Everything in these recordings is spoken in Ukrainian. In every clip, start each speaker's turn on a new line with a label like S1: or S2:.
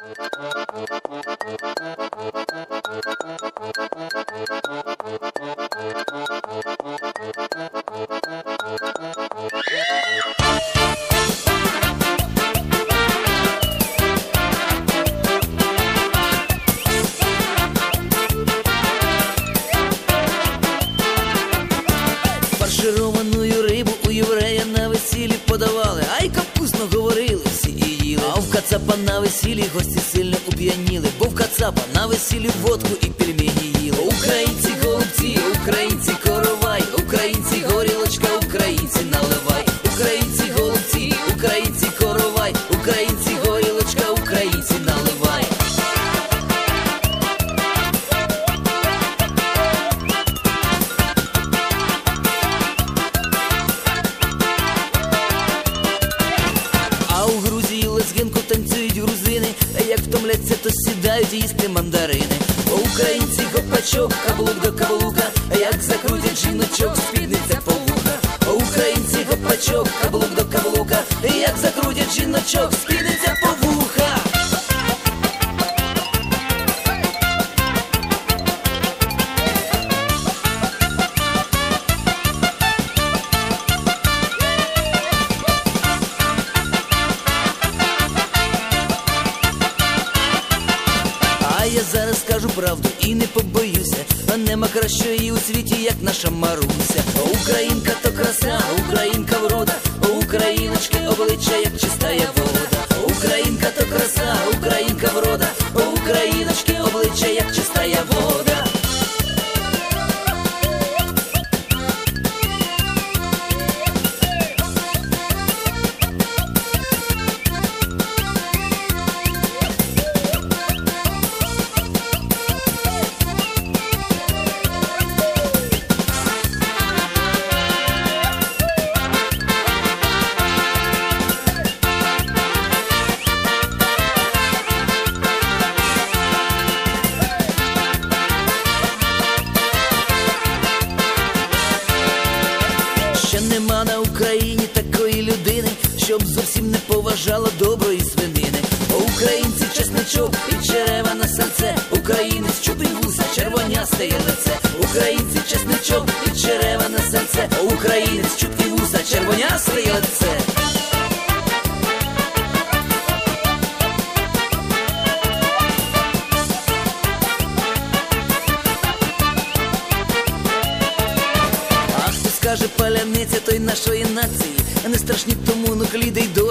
S1: Bye. Кацапа на весіллі гості сильно уп'яніли, бо в кацапа на весіллі водку і пельмені їли. Українці голубці, українці коровай, українці горілочка, українці наливай, сідають їсти мандарини. А Українці копачок, каблука, а як закрутять жіночок, спідниця полука. А Українці копачок, каблук скажу правду і не побоюся, а нема кращої у світі, як наша Маруся. Українка то краса, українка врода, україночки обличчя, як чистая щоб зовсім не поважала доброї свинини. Українці чесничок і черева на серце, українець чубий вуса, червонясте є лице. Українці чесничок і черева на серце, українець чубий вуса, червонясте є лице. Скаже паляниця той нашої нації, не страшні тому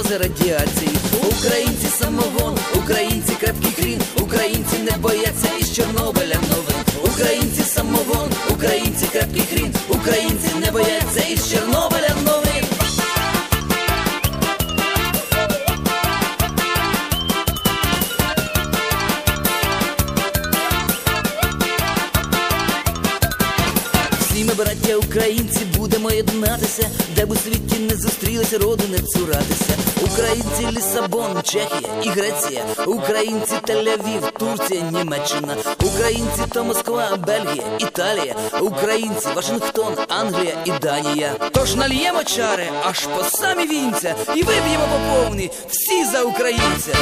S1: нукліди радіації. Українці самогон, українці крепкий крін, українці не бояться із Чорнобиля новин. Українці самогон, українці крепкий крін, українці ми, браття українці, будемо єднатися, де б у світі не зустрілися, роду не цуратися. Українці Лісабон, Чехія і Греція, українці Тель-Авів, Турція, Німеччина, українці то Москва, Бельгія, Італія, українці Вашингтон, Англія і Данія. Тож нальємо чари аж по самі вінця і вип'ємо по повній всі за українця.